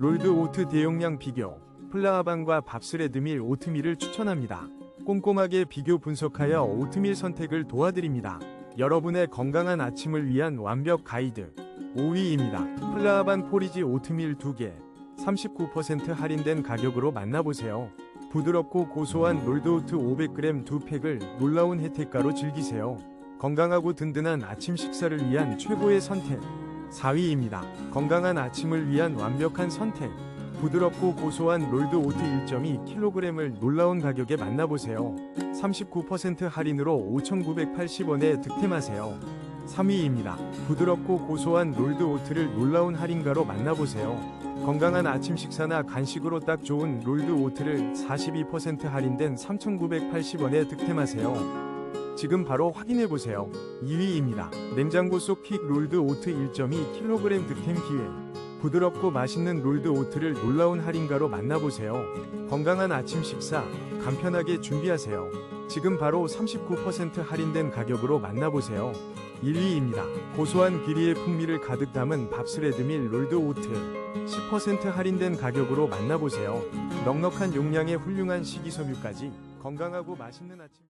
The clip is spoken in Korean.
롤드 오트 대용량 비교, 플라와방과 밥스레드밀 오트밀을 추천합니다. 꼼꼼하게 비교 분석하여 오트밀 선택을 도와드립니다. 여러분의 건강한 아침을 위한 완벽 가이드 5위입니다. 플라와반 포리지 오트밀 2개 39% 할인된 가격으로 만나보세요. 부드럽고 고소한 롤드오트 500g 2팩을 놀라운 혜택가로 즐기세요. 건강하고 든든한 아침 식사를 위한 최고의 선택 4위입니다. 건강한 아침을 위한 완벽한 선택 부드럽고 고소한 롤드 오트 1.2kg을 놀라운 가격에 만나보세요. 39% 할인으로 5,980원에 득템하세요. 3위입니다. 부드럽고 고소한 롤드 오트를 놀라운 할인가로 만나보세요. 건강한 아침 식사나 간식으로 딱 좋은 롤드 오트를 42% 할인된 3,980원에 득템하세요. 지금 바로 확인해 보세요. 2위입니다. 냉장고 속 퀵 롤드 오트 1.2kg 득템 기회. 부드럽고 맛있는 롤드 오트를 놀라운 할인가로 만나보세요. 건강한 아침 식사 간편하게 준비하세요. 지금 바로 39% 할인된 가격으로 만나보세요. 1위입니다. 고소한 귀리의 풍미를 가득 담은 밥스레드밀 롤드 오트 10% 할인된 가격으로 만나보세요. 넉넉한 용량의 훌륭한 식이섬유까지 건강하고 맛있는 아침